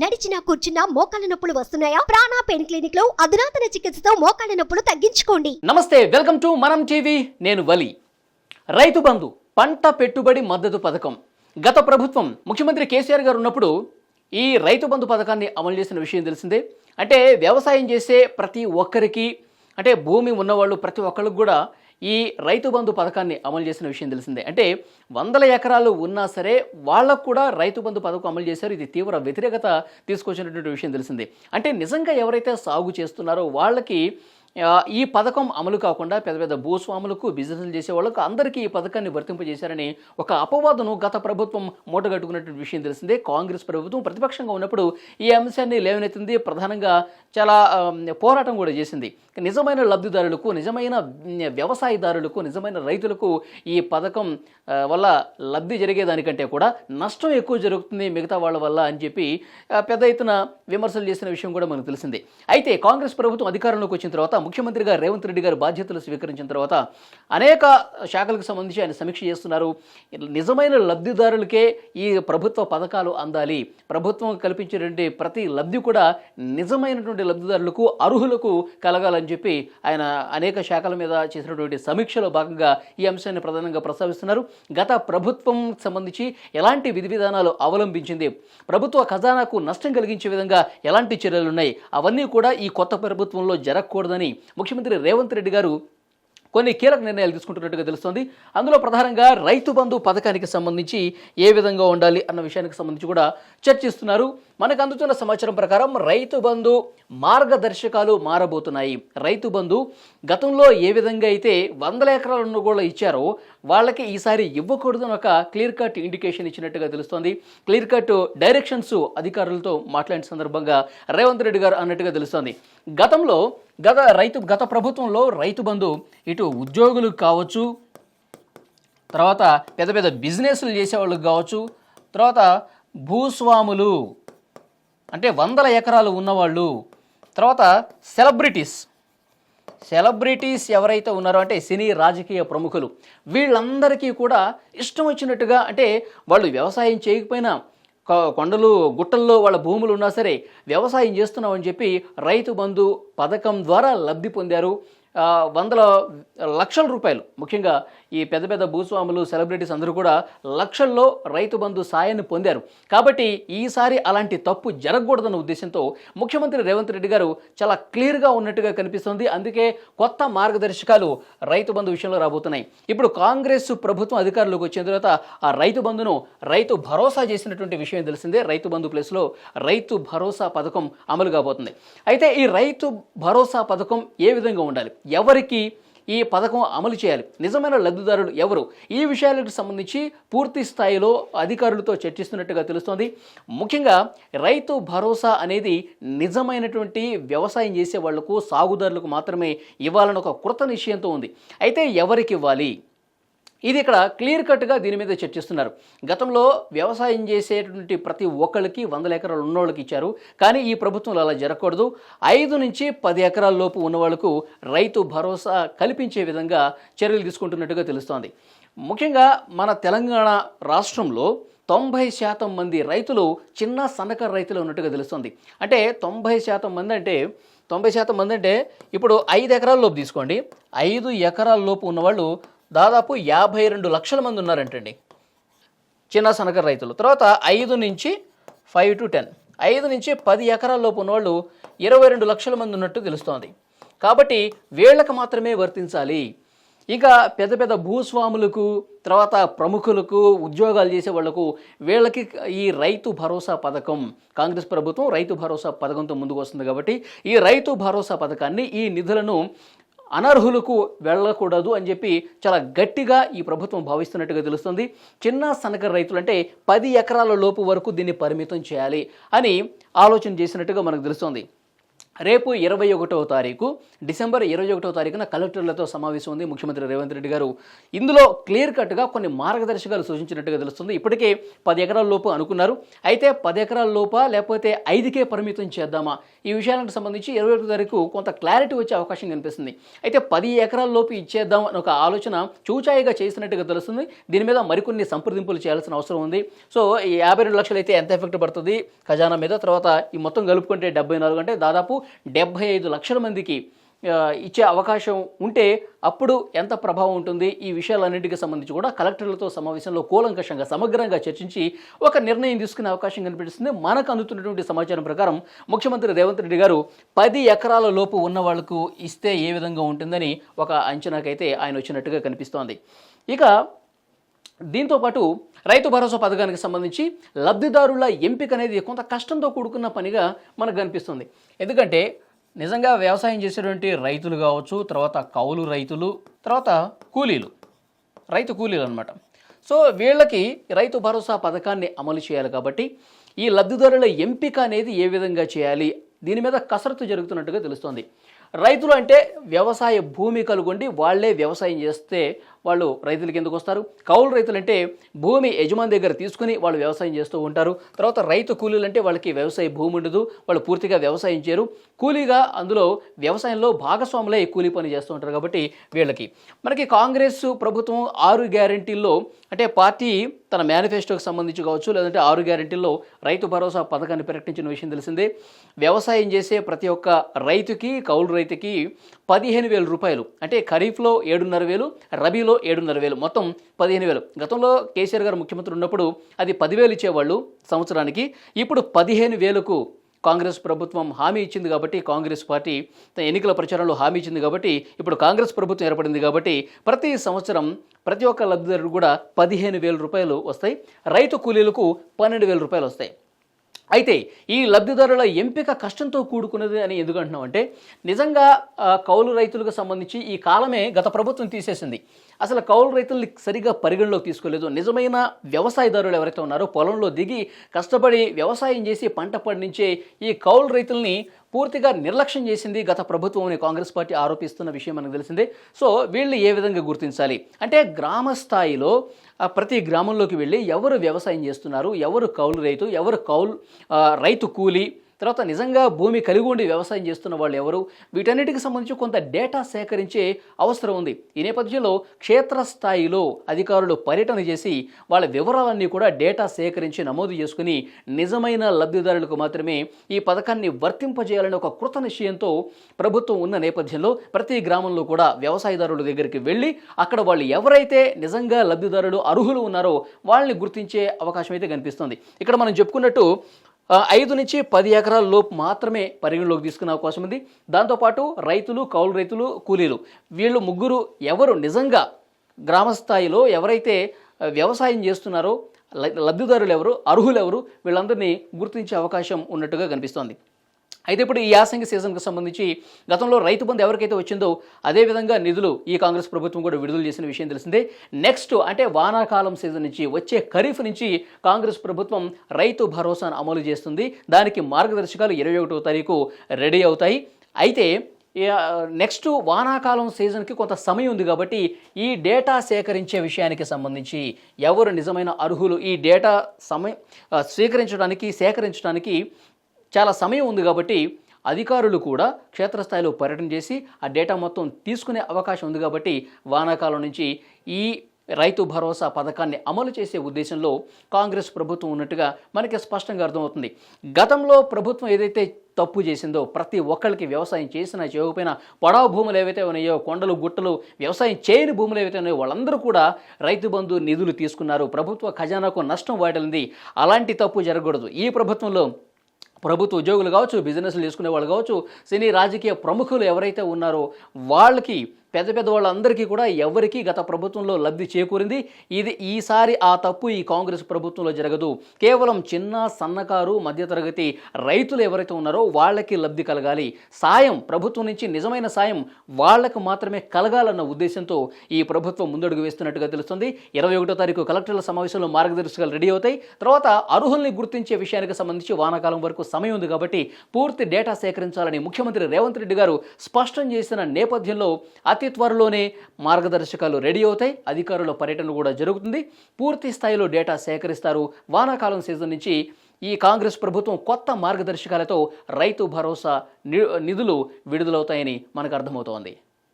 నడిచినా కూర్చున్నా మోకాళ్ళ నొప్పులు వస్తున్నాయా? ప్రాణా పెయిన్ క్లినిక్లో అధునాతన చికిత్సతో మోకాళ్ళ నొప్పులు తగ్గించుకోండి. నమస్తే వెల్కమ్ టు మనం టీవీ నేను వలి. రైతు బంధు పంట పెట్టుబడి మద్దతు పథకం. గత ప్రభుత్వం ముఖ్యమంత్రి కేసీఆర్ గారు ఉన్నప్పుడు ఈ రైతు బంధు పథకాన్ని అమలు చేసిన విషయం తెలిసిందే. అంటే వ్యవసాయం చేసే ప్రతి ఒక్కరికి అంటే భూమి ఉన్నవాళ్ళు ప్రతి ఒక్కరికి కూడా ఈ రైతు బంధు పథకాన్ని అమలు చేసిన విషయం తెలిసిందే. అంటే వందల ఎకరాలు ఉన్నా సరే వాళ్ళకు కూడా రైతు బంధు పథకం అమలు చేశారు. ఇది తీవ్ర వ్యతిరేకత తీసుకొచ్చినటువంటి విషయం తెలిసిందే. అంటే నిజంగా ఎవరైతే సాగు చేస్తున్నారో వాళ్ళకి ఈ పథకం అమలు కాకుండా పెద్ద పెద్ద భూస్వాములకు బిజినెస్లు చేసే వాళ్ళకు అందరికీ ఈ పథకాన్ని వర్తింపజేశారని ఒక అపవాదును గత ప్రభుత్వం మూటగట్టుకున్నటువంటి విషయం తెలిసిందే. కాంగ్రెస్ ప్రభుత్వం ప్రతిపక్షంగా ఉన్నప్పుడు ఈ అంశాన్ని లేవనెత్తింది. ప్రధానంగా చాలా పోరాటం కూడా చేసింది. నిజమైన లబ్ధిదారులకు నిజమైన వ్యవసాయదారులకు నిజమైన రైతులకు ఈ పథకం వల్ల లబ్ధి జరిగేదానికంటే కూడా నష్టం ఎక్కువ జరుగుతుంది మిగతా వాళ్ళ వల్ల అని చెప్పి పెద్ద ఎత్తున విమర్శలు చేసిన విషయం కూడా మనకు తెలిసిందే. అయితే కాంగ్రెస్ ప్రభుత్వం అధికారంలోకి వచ్చిన తర్వాత ముఖ్యమంత్రిగా రేవంత్ రెడ్డి గారు బాధ్యతలు స్వీకరించిన తర్వాత అనేక శాఖలకు సంబంధించి ఆయన సమీక్ష చేస్తున్నారు. నిజమైన లబ్ధిదారులకే ఈ ప్రభుత్వ పథకాలు అందాలి. ప్రభుత్వం కల్పించినటువంటి ప్రతి లబ్ధి కూడా నిజమైనటువంటి లబ్ధిదారులకు అర్హులకు కలగాలని చెప్పి ఆయన అనేక శాఖల మీద చేసినటువంటి సమీక్షలో భాగంగా ఈ అంశాన్ని ప్రధానంగా ప్రస్తావిస్తున్నారు. గత ప్రభుత్వం సంబంధించి ఎలాంటి విధి విధానాలు అవలంబించింది? ప్రభుత్వ ఖజానాకు నష్టం కలిగించే విధంగా ఎలాంటి చర్యలు ఉన్నాయి? అవన్నీ కూడా ఈ కొత్త ప్రభుత్వంలో జరగకూడదని ముఖ్యమంత్రి రేవంత్ రెడ్డి గారు కొన్ని కీలక నిర్ణయాలు తీసుకుంటున్నట్టుగా తెలుస్తోంది. అందులో ప్రధానంగా రైతు బంధు పథకానికి సంబంధించి ఏ విధంగా ఉండాలి అన్న విషయానికి సంబంధించి కూడా చర్చిస్తున్నారు. మనకు అందుతున్న సమాచారం ప్రకారం రైతు బంధు మార్గదర్శకాలు మారబోతున్నాయి. రైతు బంధు గతంలో ఏ విధంగా అయితే వందల ఎకరాలను కూడా ఇచ్చారో వాళ్ళకి ఈసారి ఇవ్వకూడదని ఒక క్లియర్ కట్ ఇండికేషన్ ఇచ్చినట్టుగా తెలుస్తోంది. క్లియర్ కట్ డైరెక్షన్స్ అధికారులతో మాట్లాడిన సందర్భంగా రేవంత్ రెడ్డి గారు అన్నట్టుగా తెలుస్తోంది. గతంలో గత రైతు గత ప్రభుత్వంలో రైతు బంధు ఇటు ఉద్యోగులకు కావచ్చు తర్వాత పెద్ద పెద్ద బిజినెస్లు చేసేవాళ్ళకి కావచ్చు తర్వాత భూస్వాములు అంటే వందల ఎకరాలు ఉన్నవాళ్ళు తర్వాత సెలబ్రిటీస్. సెలబ్రిటీస్ ఎవరైతే ఉన్నారో అంటే సినీ రాజకీయ ప్రముఖులు వీళ్ళందరికీ కూడా ఇష్టం వచ్చినట్టుగా అంటే వాళ్ళు వ్యవసాయం చేయకపోయినా కొండలు గుట్టల్లో వాళ్ళ భూములు ఉన్నా సరే వ్యవసాయం చేస్తున్నామని చెప్పి రైతు బంధు పథకం ద్వారా లబ్ధి పొందారు. వందల లక్షల రూపాయలు. ముఖ్యంగా ఈ పెద్ద పెద్ద భూస్వాములు సెలబ్రిటీస్ అందరూ కూడా లక్షల్లో రైతు బంధు సాయాన్ని పొందారు. కాబట్టి ఈసారి అలాంటి తప్పు జరగకూడదన్న ఉద్దేశంతో ముఖ్యమంత్రి రేవంత్ రెడ్డి గారు చాలా క్లియర్గా ఉన్నట్టుగా కనిపిస్తుంది. అందుకే కొత్త మార్గదర్శకాలు రైతు బంధు విషయంలో రాబోతున్నాయి. ఇప్పుడు కాంగ్రెస్ ప్రభుత్వం అధికారంలోకి వచ్చిన తర్వాత ఆ రైతు బంధును రైతు భరోసా చేసినటువంటి విషయం తెలిసిందే. రైతు బంధు ప్లేస్లో రైతు భరోసా పథకం అమలు కాబోతుంది. అయితే ఈ రైతు భరోసా పథకం ఏ విధంగా ఉండాలి? ఎవరికి ఈ పథకం అమలు చేయాలి? నిజమైన లబ్ధిదారులు ఎవరు? ఈ విషయాలకు సంబంధించి పూర్తి స్థాయిలో అధికారులతో చర్చిస్తున్నట్టుగా తెలుస్తోంది. ముఖ్యంగా రైతు భరోసా అనేది నిజమైనటువంటి వ్యవసాయం చేసే వాళ్ళకు సాగుదారులకు మాత్రమే ఇవ్వాలని ఒక కృత నిశ్చయంతో ఉంది. అయితే ఎవరికి ఇవ్వాలి? ఇది ఇక్కడ క్లియర్ కట్గా దీని మీద చర్చిస్తున్నారు. గతంలో వ్యవసాయం చేసేటువంటి ప్రతి ఒక్కరికి వందల ఎకరాలు ఉన్నవాళ్ళకి ఇచ్చారు. కానీ ఈ ప్రభుత్వంలో అలా జరగకూడదు. ఐదు నుంచి పది ఎకరాల లోపు ఉన్న వాళ్ళకు రైతు భరోసా కల్పించే విధంగా చర్యలు తీసుకుంటున్నట్టుగా తెలుస్తోంది. ముఖ్యంగా మన తెలంగాణ రాష్ట్రంలో తొంభై శాతం మంది రైతులు చిన్న సన్నకారు రైతులు ఉన్నట్టుగా తెలుస్తుంది. అంటే తొంభై శాతం మంది అంటే తొంభై శాతం మంది అంటే ఇప్పుడు ఐదు ఎకరాల లోపు తీసుకోండి. ఐదు ఎకరాల లోపు ఉన్నవాళ్ళు దాదాపు యాభై రెండు లక్షల మంది ఉన్నారంటండి. చిన్న సన్నకారు రైతులు. తర్వాత ఐదు నుంచి ఫైవ్ టు టెన్. ఐదు నుంచి పది ఎకరాల లోపు ఉన్నవాళ్ళు ఇరవై రెండు లక్షల మంది ఉన్నట్టు తెలుస్తోంది. కాబట్టి వీళ్ళకి మాత్రమే వర్తించాలి. ఇక పెద్ద పెద్ద భూస్వాములకు తర్వాత ప్రముఖులకు ఉద్యోగాలు చేసే వాళ్ళకు వీళ్ళకి ఈ రైతు భరోసా పథకం కాంగ్రెస్ ప్రభుత్వం రైతు భరోసా పథకంతో ముందుకు వస్తుంది కాబట్టి ఈ రైతు భరోసా పథకాన్ని ఈ నిధులను అనర్హులకు వెళ్ళకూడదు అని చెప్పి చాలా గట్టిగా ఈ ప్రభుత్వం భావిస్తున్నట్టుగా తెలుస్తుంది. చిన్న సన్నకారు రైతులు అంటే పది ఎకరాల లోపు వరకు దీన్ని పరిమితం చేయాలి అని ఆలోచన చేసినట్టుగా మనకు తెలుస్తుంది. రేపు ఇరవై ఒకటవ తారీఖు డిసెంబర్ ఇరవై ఒకటవ తారీఖున కలెక్టర్లతో సమావేశం ఉంది ముఖ్యమంత్రి రేవంత్ రెడ్డి గారు. ఇందులో క్లియర్ కట్గా కొన్ని మార్గదర్శకాలు సూచించినట్టుగా తెలుస్తుంది. ఇప్పటికే పది ఎకరాల లోపు అనుకున్నారు. అయితే పది ఎకరాల లోప లేకపోతే ఐదుకే పరిమితం చేద్దామా? ఈ విషయాలకు సంబంధించి ఇరవై ఒకటో తారీఖు కొంత క్లారిటీ వచ్చే అవకాశం కనిపిస్తుంది. అయితే పది ఎకరాల లోపు ఇచ్చేద్దాం అని ఒక ఆలోచన చూచాయిగా చేసినట్టుగా తెలుస్తుంది. దీని మీద మరికొన్ని సంప్రదింపులు చేయాల్సిన అవసరం ఉంది. సో ఈ యాభై రెండు లక్షలు అయితే ఎంత ఎఫెక్ట్ పడుతుంది ఖజానా మీద? తర్వాత ఈ మొత్తం కలుపుకుంటే డెబ్బై నాలుగు అంటే దాదాపు డెబ్బై ఐదు లక్షల మందికి ఇచ్చే అవకాశం ఉంటే అప్పుడు ఎంత ప్రభావం ఉంటుంది? ఈ విషయాలన్నింటికి సంబంధించి కూడా కలెక్టర్లతో సమావేశంలో కూలంకషంగా సమగ్రంగా చర్చించి ఒక నిర్ణయం తీసుకునే అవకాశం కనిపిస్తుంది. మనకు అందుతున్నటువంటి సమాచారం ప్రకారం ముఖ్యమంత్రి రేవంత్ రెడ్డి గారు పది ఎకరాల లోపు ఉన్న వాళ్ళకు ఇస్తే ఏ విధంగా ఉంటుందని ఒక అంచనాకైతే ఆయన వచ్చినట్టుగా కనిపిస్తోంది. ఇక దీంతో పాటు రైతు భరోసా పథకానికి సంబంధించి లబ్ధిదారుల ఎంపిక అనేది కొంత కష్టంతో కూడుకున్న పనిగా మనకు కనిపిస్తుంది. ఎందుకంటే నిజంగా వ్యవసాయం చేసేటువంటి రైతులు కావచ్చు తర్వాత కౌలు రైతులు తర్వాత కూలీలు రైతు కూలీలు అనమాట సో వీళ్ళకి రైతు భరోసా పథకాన్ని అమలు చేయాలి కాబట్టి ఈ లబ్ధిదారుల ఎంపిక అనేది ఏ విధంగా చేయాలి దీని మీద కసరత్తు జరుగుతున్నట్టుగా తెలుస్తోంది. రైతులు అంటే వ్యవసాయ భూమి కలుగొండి వాళ్ళే వ్యవసాయం చేస్తే వాళ్ళు రైతుల కిందకు వస్తారు? కౌలు రైతులు అంటే భూమి యజమాని దగ్గర తీసుకుని వాళ్ళు వ్యవసాయం చేస్తూ ఉంటారు. తర్వాత రైతు కూలీలు అంటే వాళ్ళకి వ్యవసాయ భూమి ఉండదు. వాళ్ళు పూర్తిగా వ్యవసాయం చేయరు. కూలీగా అందులో వ్యవసాయంలో భాగస్వాములే కూలీ పని చేస్తూ ఉంటారు కాబట్టి వీళ్ళకి. మనకి కాంగ్రెస్ ప్రభుత్వం ఆరు గ్యారంటీల్లో అంటే పార్టీ తన మేనిఫెస్టోకి సంబంధించి కావచ్చు లేదంటే ఆరు గ్యారంటీల్లో రైతు భరోసా పథకాన్ని ప్రకటించిన విషయం తెలిసిందే. వ్యవసాయం చేసే ప్రతి ఒక్క రైతుకి కౌలు రైతుకి పదిహేను వేల రూపాయలు. అంటే ఖరీఫ్లో ఏడున్నర వేలు రబీలో ఏడున్నర వేలు. మొత్తం పదిహేను వేలు. గతంలో కేసీఆర్ గారు ముఖ్యమంత్రి ఉన్నప్పుడు అది పదివేలు ఇచ్చేవాళ్ళు సంవత్సరానికి. ఇప్పుడు పదిహేను వేలకు కాంగ్రెస్ ప్రభుత్వం హామీ ఇచ్చింది కాబట్టి కాంగ్రెస్ పార్టీ తన ఎన్నికల ప్రచారంలో హామీ ఇచ్చింది కాబట్టి ఇప్పుడు కాంగ్రెస్ ప్రభుత్వం ఏర్పడింది కాబట్టి ప్రతి సంవత్సరం ప్రతి ఒక్క లబ్ధిదారుడు కూడా పదిహేను వేల రూపాయలు వస్తాయి. రైతు కూలీలకు పన్నెండు వేల రూపాయలు వస్తాయి. అయితే ఈ లబ్ధిదారుల ఎంపిక కష్టంతో కూడుకున్నది అని ఎందుకు అంటున్నాం అంటే నిజంగా కౌలు రైతులకు సంబంధించి ఈ కాలమే గత ప్రభుత్వం తీసేసింది. అసలు కౌలు రైతుల్ని సరిగా పరిగణలోకి తీసుకోలేదు. నిజమైన వ్యవసాయదారులు ఎవరైతే ఉన్నారో పొలంలో దిగి కష్టపడి వ్యవసాయం చేసి పంట పండించే ఈ కౌలు రైతుల్ని పూర్తిగా నిర్లక్ష్యం చేసింది గత ప్రభుత్వం అని కాంగ్రెస్ పార్టీ ఆరోపిస్తున్న విషయం మనకు తెలిసిందే. సో వీళ్ళు ఏ విధంగా గుర్తించాలి? అంటే గ్రామ స్థాయిలో ప్రతి గ్రామంలోకి వెళ్ళి ఎవరు వ్యవసాయం చేస్తున్నారు? ఎవరు కౌలు రైతు? ఎవరు కౌలు రైతు కూలి? తర్వాత నిజంగా భూమి కలిగి ఉండి వ్యవసాయం చేస్తున్న వాళ్ళు ఎవరు? వీటన్నిటికి సంబంధించి కొంత డేటా సేకరించే అవసరం ఉంది. ఈ నేపథ్యంలో క్షేత్రస్థాయిలో అధికారులు పర్యటన చేసి వాళ్ళ వివరాలన్నీ కూడా డేటా సేకరించి నమోదు చేసుకుని నిజమైన లబ్ధిదారులకు మాత్రమే ఈ పథకాన్ని వర్తింపజేయాలని ఒక కృత నిశ్చయంతో ప్రభుత్వం ఉన్న నేపథ్యంలో ప్రతి గ్రామంలో కూడా వ్యవసాయదారుల దగ్గరికి వెళ్ళి అక్కడ వాళ్ళు ఎవరైతే నిజంగా లబ్ధిదారులు అర్హులు ఉన్నారో వాళ్ళని గుర్తించే అవకాశం అయితే కనిపిస్తుంది. ఇక్కడ మనం చెప్పుకున్నట్టు ఐదు నుంచి పది ఎకరాల లోపు మాత్రమే పరిగణలోకి తీసుకునే అవకాశం ఉంది. దాంతోపాటు రైతులు కౌలు రైతులు కూలీలు వీళ్ళు ముగ్గురు ఎవరు నిజంగా గ్రామస్థాయిలో ఎవరైతే వ్యవసాయం చేస్తున్నారో లబ్ధిదారులు ఎవరు అర్హులు ఎవరు వీళ్ళందరినీ గుర్తించే అవకాశం ఉన్నట్టుగా కనిపిస్తోంది. అయితే ఇప్పుడు ఈ యాసంగి సీజన్కి సంబంధించి గతంలో రైతు బంధు ఎవరికైతే వచ్చిందో అదే విధంగా నిధులు ఈ కాంగ్రెస్ ప్రభుత్వం కూడా విడుదల చేసిన విషయం తెలిసిందే. నెక్స్ట్ అంటే వానాకాలం సీజన్ నుంచి వచ్చే ఖరీఫ్ నుంచి కాంగ్రెస్ ప్రభుత్వం రైతు భరోసాను అమలు చేస్తుంది. దానికి మార్గదర్శకాలు ఇరవై ఒకటో తారీఖు రెడీ అవుతాయి. అయితే నెక్స్ట్ వానాకాలం సీజన్కి కొంత సమయం ఉంది కాబట్టి ఈ డేటా సేకరించే విషయానికి సంబంధించి ఎవరు నిజమైన అర్హులు ఈ డేటా సమయం స్వీకరించడానికి సేకరించడానికి చాలా సమయం ఉంది కాబట్టి అధికారులు కూడా క్షేత్రస్థాయిలో పర్యటన చేసి ఆ డేటా మొత్తం తీసుకునే అవకాశం ఉంది కాబట్టి వానాకాలం నుంచి ఈ రైతు భరోసా పథకాన్ని అమలు చేసే ఉద్దేశంలో కాంగ్రెస్ ప్రభుత్వం ఉన్నట్టుగా మనకి స్పష్టంగా అర్థమవుతుంది. గతంలో ప్రభుత్వం ఏదైతే తప్పు చేసిందో ప్రతి ఒక్కరికి వ్యవసాయం చేసినా చేయకపోయినా పొడవ భూములు ఏవైతే ఉన్నాయో కొండలు గుట్టలు వ్యవసాయం చేయని భూములు ఏవైతే ఉన్నాయో వాళ్ళందరూ కూడా రైతు బంధు నిధులు తీసుకున్నారు. ప్రభుత్వ ఖజానాకు నష్టం వాటిల్లింది. అలాంటి తప్పు జరగకూడదు. ఈ ప్రభుత్వంలో ప్రభుత్వ ఉద్యోగులు కావచ్చు బిజినెస్లు చేసుకునే వాళ్ళు కావచ్చు సినీ రాజకీయ ప్రముఖులు ఎవరైతే ఉన్నారో వాళ్ళకి పెద్ద పెద్ద వాళ్ళందరికీ కూడా ఎవరికీ గత ప్రభుత్వంలో లబ్ధి చేకూరింది. ఇది ఈసారి ఆ తప్పు ఈ కాంగ్రెస్ ప్రభుత్వంలో జరగదు. కేవలం చిన్న సన్నకారు మధ్యతరగతి రైతులు ఎవరైతే ఉన్నారో వాళ్ళకి లబ్ధి కలగాలి. సాయం ప్రభుత్వం నుంచి నిజమైన సాయం వాళ్ళకు మాత్రమే కలగాలన్న ఉద్దేశంతో ఈ ప్రభుత్వం ముందడుగు వేస్తున్నట్టుగా తెలుస్తుంది. ఇరవై ఒకటో తారీఖు కలెక్టర్ల సమావేశంలో మార్గదర్శకాలు రెడీ అవుతాయి. తర్వాత అర్హుల్ని గుర్తించే విషయానికి సంబంధించి వానాకాలం వరకు సమయం ఉంది కాబట్టి పూర్తి డేటా సేకరించాలని ముఖ్యమంత్రి రేవంత్ రెడ్డి గారు స్పష్టం చేసిన నేపథ్యంలో అతి త్వరలోనే మార్గదర్శకాలు రెడీ అవుతాయి. అధికారుల పర్యటన కూడా జరుగుతుంది. పూర్తి స్థాయిలో డేటా సేకరిస్తారు. వానాకాలం సీజన్ నుంచి ఈ కాంగ్రెస్ ప్రభుత్వం కొత్త మార్గదర్శకాలతో రైతు భరోసా ని- నిధులు విడుదలవుతాయని మనకు అర్థమవుతోంది.